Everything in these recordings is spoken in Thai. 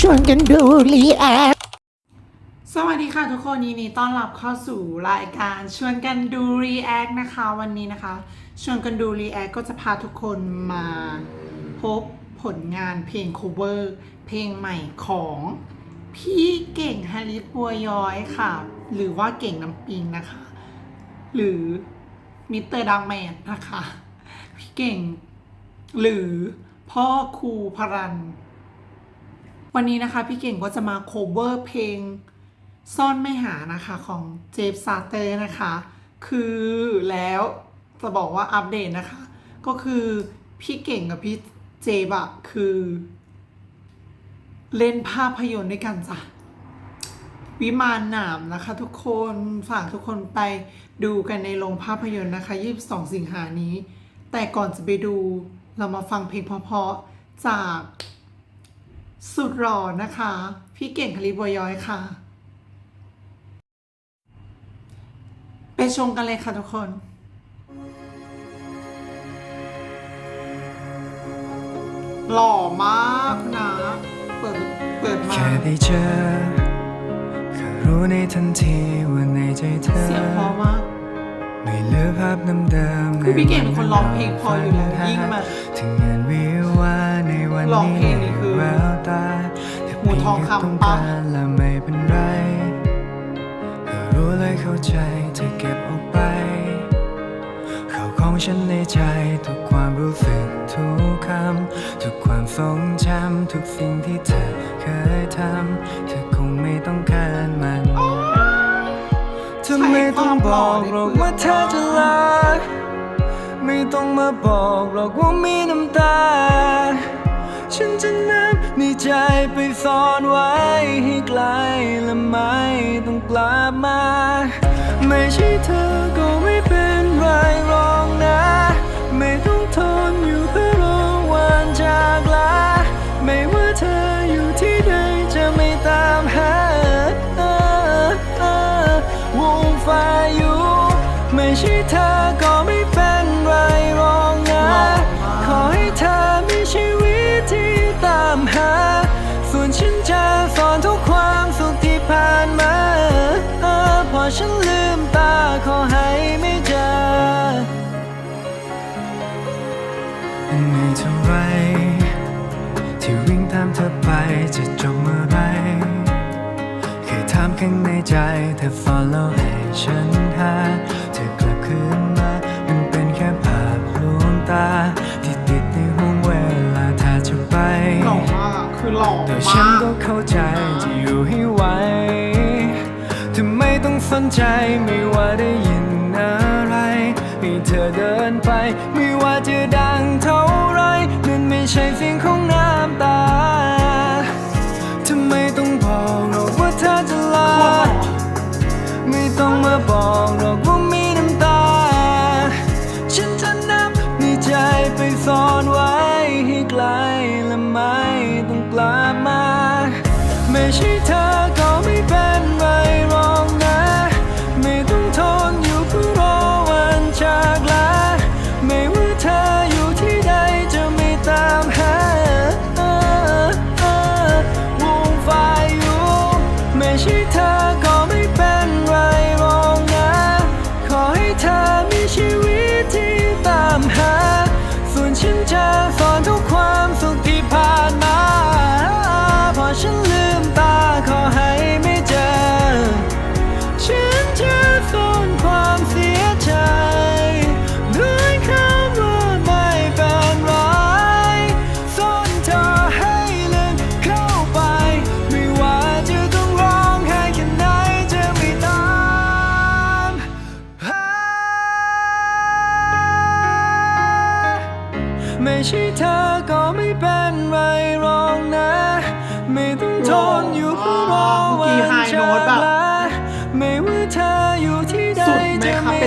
ชวนกันดูรีแอคสวัสดีค่ะทุกคนยินดีต้อนรับเข้าสู่รายการชวนกันดู React นะคะ วันนี้นะคะ ชวนกันดู React ก็จะพาทุกคนมาพบผลงานเพลง cover เพลงใหม่ของพี่เก่งฮาริสบัวย้อยค่ะ หรือว่าเก่งน้ำปิงนะคะ หรือมิสเตอร์ดังแมนนะคะ พี่เก่ง หรือพ่อครูพรัน วันนี้นะคะพี่เก่งก็จะมา cover เพลงซ่อนไม่หานะคะของเจฟซาเตอร์นะคะ คือแล้วจะบอกว่าอัปเดตนะคะ ก็คือพี่เก่งกับพี่เจฟอะคือ เล่นภาพยนตร์ด้วยกันจ้ะวิมานหนามนะคะ ทุกคนฝากทุกคนไปดูกันในโรงภาพยนตร์นะคะ 22 สิงหานี้ แต่ก่อนจะไปดูเรามาฟังเพลงเพราะๆจาก สุดหล่อนะคะ พี่เก่งคลิบัวย้อยค่ะ ไปชมกันเลยค่ะทุกคนหล่อมากนะ เปิด เปิดมาแค่ได้เจอก็รู้ในทันทีว่าในใจเธอ เสียงเพอมาก ไม่เหลือภาพเดิมๆคือพี่เก่งเป็นคนร้องเพลงเพราะอยู่แล้วยิ่งมาถึงงานวิวาในวันร้องนี้เพลงนี่คือ แววตาแต่หูทองคำเพียแต้องปะการและไม่เป็นไรก็รู้เลยเข้าใจเธอเก็บออกไปเขาของฉันในใจทุกความรู้สึกทุกคำทุกความทรงจำทุกสิ่งที่เธอเคยทำเธอคงไม่ต้องการมันเธอไม่ต้องบอกหรอกว่าเธอจะลาไม่ต้องมาบอกหรอกว่ามีน้ำตา ฉันจะนำในใจไปซ่อนไว้ให้ไกลและไม่ต้องกลับมา ไม่ใช่เธอก็ไม่เป็นไรหรอกนะ ไม่ต้องทนอยู่เพื่อรอวันจากลา ไม่ว่าเธออยู่ที่ใดจะไม่ตามหาวงไฟอยู่ ไม่ใช่เธอ ฉันลืมตาขอให้ไม่เจอไม่เท่าไร ที่วิ่งตามเธอไปจะจบเมื่อไหรเคยถามข้างในใจเธอ follow ให้ฉันหา เธอกลับคืนมา มันเป็นแค่ภาพลวงตา ที่ติดในห้องเวลาถ้าจะไปหล่อมากอะคือหล่อแต่ฉันมากก็เข้าใจจะอยู่ให้ไหวทำไมต้อง สนใจไม่ว่าได้ยินอะไร ให้เธอเดินไป ไม่ว่าจะดังเท่าไรนั่นไม่ใช่เสียงของน้ำตาทำไมต้องบอกหรอกว่าเธอจะลา ไม่ต้องมาบอกหรอกว่ามีน้ำตา ฉันจะนำในใจไปซ่อนไว้ให้ไกลและไม่ต้องกลับมา ไม่ใช่เธอก็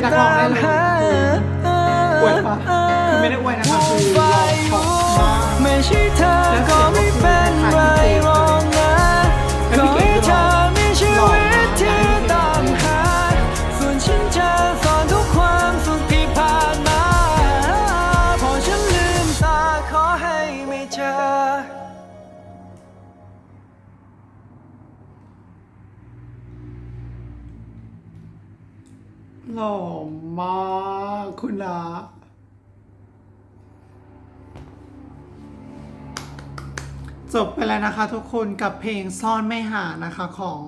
ตางได้มเลยหา อวยปะคือไม่ได้อวยนะ หล่อมากคุณนะจบไปแล้วนะคะทุกคนกับเพลงซ่อนไม่หานะคะของ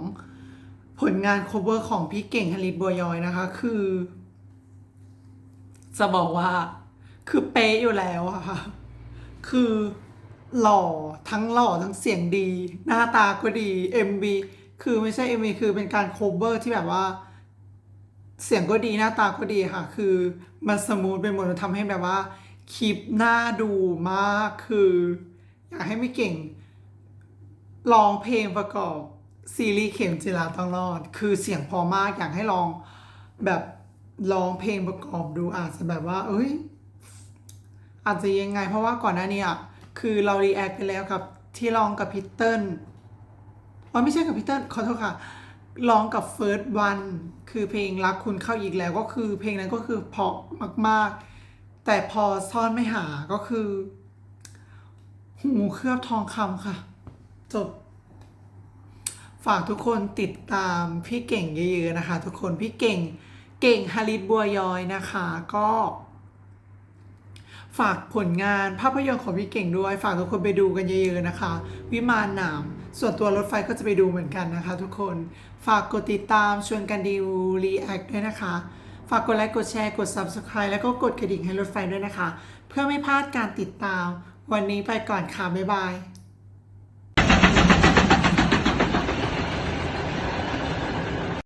ผลงาน cover ของพี่เก่งฮลิตบัวยอยนะคะ คือ จะบอกว่า คือเป๊ะอยู่แล้วอะค่ะ คือหล่อทั้งหล่อทั้งเสียงดี หน้าตาก็ดี MV คือไม่ใช่ MV คือเป็นการ cover ที่แบบว่า เสียงก็ดีหน้าตาก็ดีค่ะ คือมันสมูทไปหมดมันทำให้แบบว่าคลิปหน้าดูมากคือ อยากให้ไม่เก่งร้องเพลงประกอบซีรีส์เข็มจิราต้องรอด คือเสียงพอมากอยากให้ลองแบบร้องเพลงประกอบดูอาจจะแบบว่า เอ้ย อาจจะยังไง เพราะว่าก่อนหน้านี้อะคือเรารีแอคไปแล้วกับที่ร้องกับพิทเทิลอ๋อไม่ใช่กับพิทเทิลขอโทษค่ะ ร้องกับเฟิร์สวันคือเพลงรักคุณเข้าอีกแล้วก็คือเพลงนั้นก็คือเพาะมาก ๆ แต่พอซ่อนไม่หาก็คือ หูเคลือบทองคำค่ะ จบ ฝากทุกคนติดตามพี่เก่งเยอะๆนะคะ ทุกคนพี่เก่งเก่งฮาริตบัวยอยนะคะ ก็ ฝากผลงานภาพยนตร์ของพี่เก่งด้วย ฝากทุกคนไปดูกันเยอะๆนะคะ วิมานหนาม ส่วนตัวรถไฟก็จะไปดูเหมือนกันนะคะ ทุกคน ฝากกดติดตามชวนกันดูรีแอคด้วยนะคะ ฝากกดไลค์ กดแชร์ กด Subscribe แล้วก็กดกระดิ่งให้รถไฟด้วยนะคะ เพื่อไม่พลาดการติดตาม วันนี้ไปก่อนค่ะ บ๊ายบาย